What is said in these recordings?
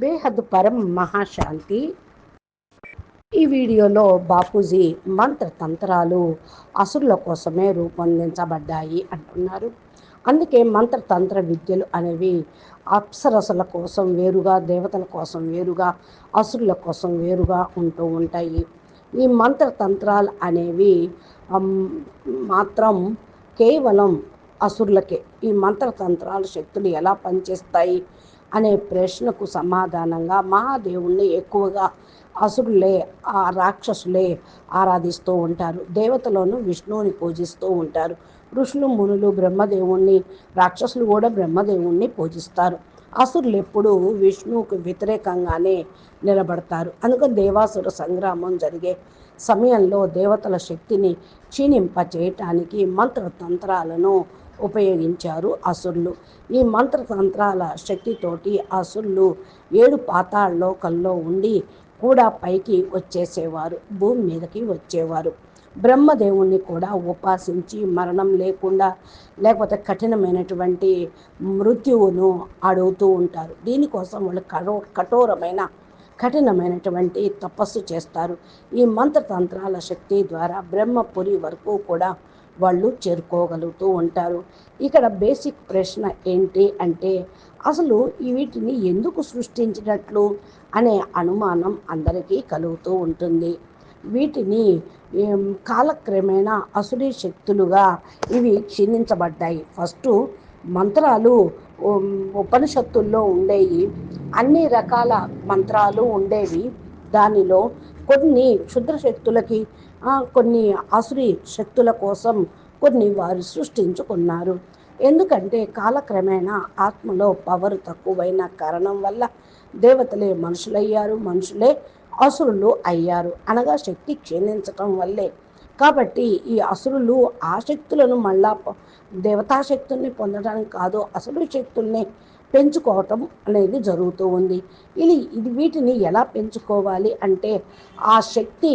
బేహద్ పరం మహాశాంతి. ఈ వీడియోలో బాపూజీ మంత్ర తంత్రాలు అసురుల కోసమే రూపొందించబడ్డాయి అంటున్నారు. అందుకే మంత్ర తంత్ర విద్యలు అనేవి అప్సరసుల కోసం వేరుగా దేవతల కోసం వేరుగా అసురుల కోసం వేరుగా ఉంటూ ఉంటాయి. ఈ మంత్ర తంత్రాలు అనేవి మాత్రం కేవలం అసురులకే. ఈ మంత్ర తంత్రాలు శక్తులు ఎలా పనిచేస్తాయి? అనే ప్రశ్నకు సమాధానంగా మహాదేవుణ్ణి ఎక్కువగా అసురులే ఆ రాక్షసులే ఆరాధిస్తూ ఉంటారు. దేవతలను విష్ణువుని పూజిస్తూ ఉంటారు. ఋషులు మునులు బ్రహ్మదేవుణ్ణి రాక్షసులు కూడా బ్రహ్మదేవుణ్ణి పూజిస్తారు. అసురులు ఎప్పుడూ విష్ణువుకు వ్యతిరేకంగానే నిలబడతారు. అందుకని దేవాసుర సంగ్రామం జరిగే సమయంలో దేవతల శక్తిని క్షీణింప చేయటానికి మంత్రతంత్రాలను ఉపయోగించారు అసురులు ఈ మంత్రతంత్రాల శక్తితోటి అసురులు ఏడు పాతాళ లోకల్లో ఉండి కూడా పైకి వచ్చేసేవారు భూమి మీదకి వచ్చేవారు. బ్రహ్మదేవుణ్ణి కూడా ఉపాసించి మరణం లేకుండా లేకపోతే కఠినమైనటువంటి మృత్యువును అడుగుతూ ఉంటారు. దీనికోసం వాళ్ళు కఠో కఠోరమైన కఠినమైనటువంటి తపస్సు చేస్తారు. ఈ మంత్రతంత్రాల శక్తి ద్వారా బ్రహ్మపురి వరకు కూడా వాళ్ళు చేరుకోగలుగుతూ ఉంటారు. ఇక్కడ బేసిక్ ప్రశ్న ఏంటి అంటే అసలు వీటిని ఎందుకు సృష్టించినట్లు అనే అనుమానం అందరికీ కలుగుతూ ఉంటుంది. వీటిని కాలక్రమేణా అసురీ శక్తులుగా ఇవి క్షీణించబడ్డాయి. ఫస్ట్ మంత్రాలు ఉపనిషత్తుల్లో ఉండేవి. అన్ని రకాల మంత్రాలు ఉండేవి. దానిలో కొన్ని క్షుద్ర శక్తులకి కొన్ని ఆసురి శక్తుల కోసం కొన్ని వారు సృష్టించుకున్నారు. ఎందుకంటే కాలక్రమేణా ఆత్మలో పవర్ తక్కువైన కారణం వల్ల దేవతలే మనుషులయ్యారు మనుషులే అసురులు అయ్యారు అనగా శక్తి క్షీణించటం వల్లే. కాబట్టి ఈ అసురులు ఆ శక్తులను మళ్ళా దేవతాశక్తుల్ని పొందడానికి కాదు అసురు శక్తుల్ని పెంచుకోవటం అనేది జరుగుతూ ఉంది. ఇది ఇది వీటిని ఎలా పెంచుకోవాలి అంటే ఆ శక్తి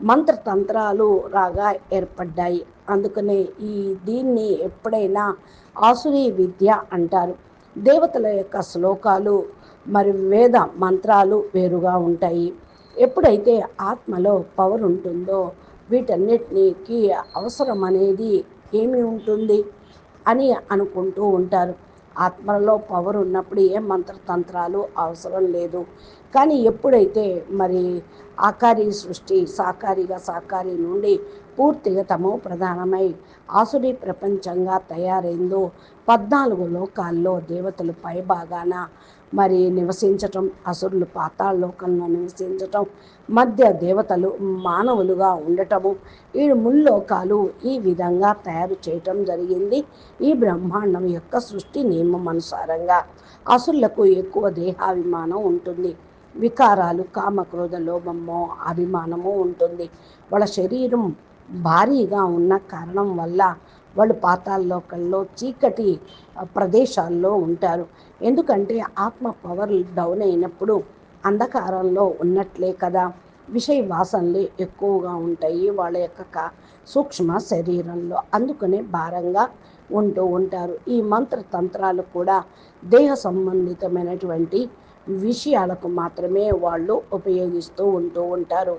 మంత్రతంత్రాలు రాగా ఏర్పడ్డాయి. అందుకనే ఈ దీన్ని ఎప్పుడైనా ఆసురీ విద్య అంటారు. దేవతల యొక్క శ్లోకాలు మరి వేద మంత్రాలు వేరుగా ఉంటాయి. ఎప్పుడైతే ఆత్మలో పవర్ ఉంటుందో వీటన్నిటికి అవసరం అనేది ఏమి ఉంటుంది అని అనుకుంటూ ఉంటారు. ఆత్మలో పవర్ ఉన్నప్పుడు ఏ మంత్రతంత్రాలు అవసరం లేదు. కానీ ఎప్పుడైతే మరి ఆకారి సృష్టి సాకారిగా సాకారి నుండి పూర్తిగా తమో ప్రధానమై ఆసురి ప్రపంచంగా తయారైందో పద్నాలుగు లోకాల్లో దేవతలు పైభాగాన మరి నివసించటం అసురులు పాతాళ లోకంలో నివసించటం మధ్య దేవతలు మానవులుగా ఉండటము ఈ ముల్లోకాలు ఈ విధంగా తయారు చేయటం జరిగింది. ఈ బ్రహ్మాండం యొక్క సృష్టి నియమం అనుసారంగా అసురులకు ఎక్కువ దేహాభిమానం ఉంటుంది. వికారాలు కామక్రోధ లోభము అభిమానము ఉంటుంది. వాళ్ళ శరీరం భారీగా ఉన్న కారణం వల్ల వాళ్ళు పాతాల్లోకల్లో చీకటి ప్రదేశాల్లో ఉంటారు. ఎందుకంటే ఆత్మ పవర్ డౌన్ అయినప్పుడు అంధకారంలో ఉన్నట్లే కదా. విషయ వాసనలు ఎక్కువగా ఉంటాయి వాళ్ళ యొక్క సూక్ష్మ శరీరంలో. అందుకనే భారంగా ఉంటూ ఉంటారు. ఈ మంత్ర తంత్రాలు కూడా దేహ సంబంధితమైనటువంటి విషయాలకు మాత్రమే వాళ్ళు ఉపయోగిస్తూ ఉంటూ ఉంటారు.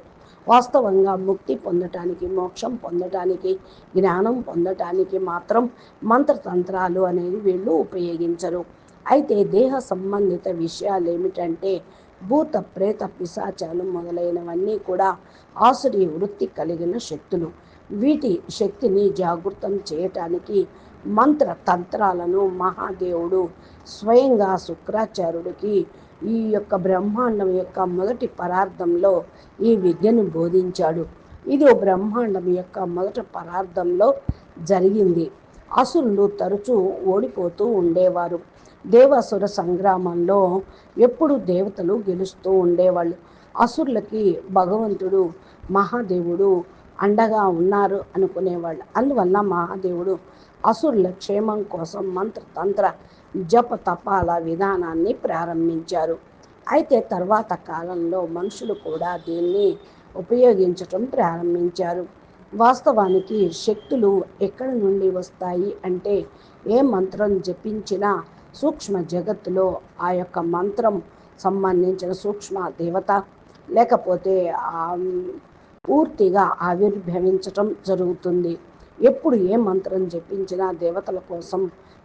వాస్తవంగా ముక్తి పొందటానికి మోక్షం పొందటానికి జ్ఞానం పొందటానికి మాత్రం మంత్రతంత్రాలు అనేవి వీళ్ళు ఉపయోగించరు. అయితే దేహ సంబంధిత విషయాలు ఏమిటంటే భూత ప్రేత పిశాచాలు మొదలైనవన్నీ కూడా ఆసురి వృత్తి కలిగిన శక్తులు. వీటి శక్తిని జాగృతం చేయటానికి మంత్ర తంత్రాలను మహాదేవుడు స్వయంగా శుక్రాచార్యుడికి ఈ యొక్క బ్రహ్మాండం యొక్క మొదటి పరార్థంలో ఈ విద్యను బోధించాడు. ఇది బ్రహ్మాండం యొక్క మొదటి పరార్థంలో జరిగింది. అసురులు తరచూ ఓడిపోతూ ఉండేవారు. దేవాసుర సంగ్రామంలో ఎప్పుడు దేవతలు గెలుస్తూ ఉండేవాళ్ళు. అసురులకి భగవంతుడు మహాదేవుడు అండగా ఉన్నారు అనుకునేవాళ్ళు. అందువల్ల మహాదేవుడు అసురుల క్షేమం కోసం మంత్రతంత్ర జప తపాల విధానాన్ని ప్రారంభించారు. అయితే తర్వాత కాలంలో మనుషులు కూడా దీన్ని ఉపయోగించటం ప్రారంభించారు. వాస్తవానికి శక్తులు ఎక్కడి నుండి వస్తాయి అంటే ఏ మంత్రం జపించినా సూక్ష్మ జగత్తులో ఆ యొక్క మంత్రం సంబంధించిన సూక్ష్మ దేవత లేకపోతే పూర్తిగా ఆవిర్భవించటం జరుగుతుంది. ఎప్పుడు ఏ మంత్రం జపించినా దేవతల కోసం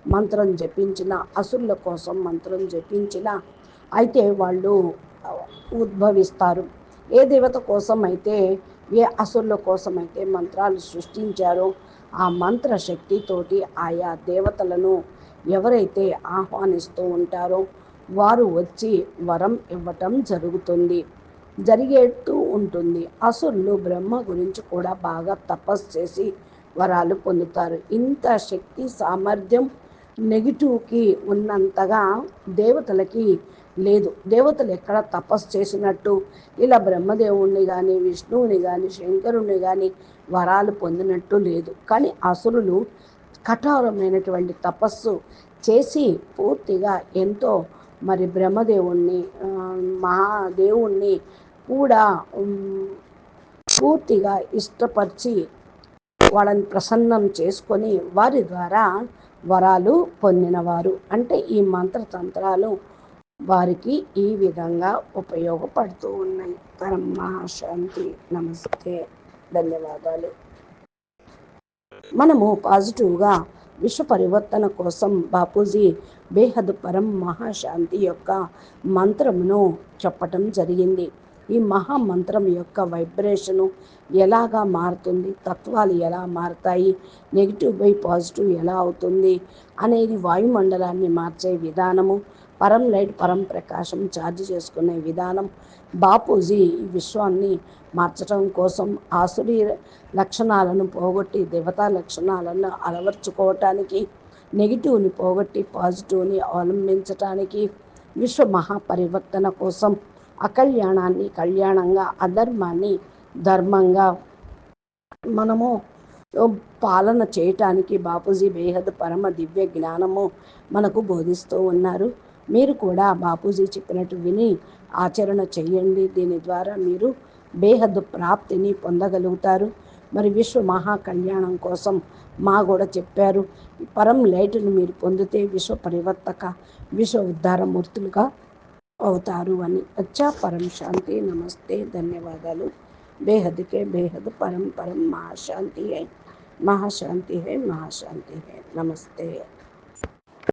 మంత్రం జపించిన అసురుల కోసం మంత్రం జపించిన అయితే వాళ్ళు ఉద్భవిస్తారు. ఏ దేవత కోసం అయితే ఏ అసురుల కోసం అయితే మంత్రాలు సృష్టించారో ఆ మంత్ర శక్తితోటి ఆయా దేవతలను ఎవరైతే ఆహ్వానిస్తూ ఉంటారో వారు వచ్చి వరం ఇవ్వటం జరుగుతుంది. జరిగేట్టు ఉంటుంది. అసురులు బ్రహ్మ గురించి కూడా బాగా తపస్సు చేసి వరాలు పొందుతారు. ఇంత శక్తి సామర్థ్యం నెగిటివ్కి ఉన్నంతగా దేవతలకి లేదు. దేవతలు ఎక్కడ తపస్సు చేసినట్టు? ఇలా బ్రహ్మదేవుణ్ణి కానీ విష్ణువుని కానీ శంకరుణ్ణి కానీ వరాలు పొందినట్టు లేదు. కానీ అసురులు కఠోరమైనటువంటి తపస్సు చేసి పూర్తిగా ఎంతో మరి బ్రహ్మదేవుణ్ణి మహాదేవుణ్ణి కూడా పూర్తిగా ఇష్టపరిచి వాళ్ళని ప్రసన్నం చేసుకొని వారి ద్వారా వరాలు పొందినవారు. అంటే ఈ మంత్రతంత్రాలు వారికి ఈ విధంగా ఉపయోగపడుతూ ఉన్నాయి. పరమాశాంతి నమస్తే. ధన్యవాదాలు. మనము పాజిటివ్గా విశ్వ పరివర్తన కోసం బాపూజీ బేహద్ పరం మహాశాంతి యొక్క మంత్రమును చెప్పటం జరిగింది. ఈ మహామంత్రం యొక్క వైబ్రేషను ఎలాగా మారుతుంది? తత్వాలు ఎలా మారుతాయి? నెగిటివ్ బై పాజిటివ్ ఎలా అవుతుంది? అనేది వాయుమండలాన్ని మార్చే విధానము పరం లైట్ పరం ప్రకాశం ఛార్జ్ చేసుకునే విధానం. బాపూజీ ఈ విశ్వాన్ని మార్చడం కోసం ఆసురి లక్షణాలను పోగొట్టి దేవతా లక్షణాలను అలవర్చుకోవటానికి నెగిటివ్ని పోగొట్టి పాజిటివ్ని అవలంబించటానికి విశ్వ మహాపరివర్తన కోసం అకళ్యాణాన్ని కళ్యాణంగా అధర్మాన్ని ధర్మంగా మనము పాలన చేయటానికి బాపూజీ బేహద్ పరమ దివ్య జ్ఞానము మనకు బోధిస్తూ ఉన్నారు. మీరు కూడా బాపూజీ చెప్పినట్టు విని ఆచరణ చేయండి. దీని ద్వారా మీరు బేహద్ ప్రాప్తిని పొందగలుగుతారు. మరి విశ్వ మహా కళ్యాణం కోసం మా కూడా చెప్పారు. పరం లైట్ను మీరు పొందితే విశ్వ పరివర్తక విశ్వ ఉద్ధారమూర్తులుగా అవుతారు అని అచ్చా పరం శాంతి నమస్తే ధన్యవాదాలు బేహద్ కే బేహద్ పరం పరం మహాశాంతి హై महाशांति है महाशांति है नमस्ते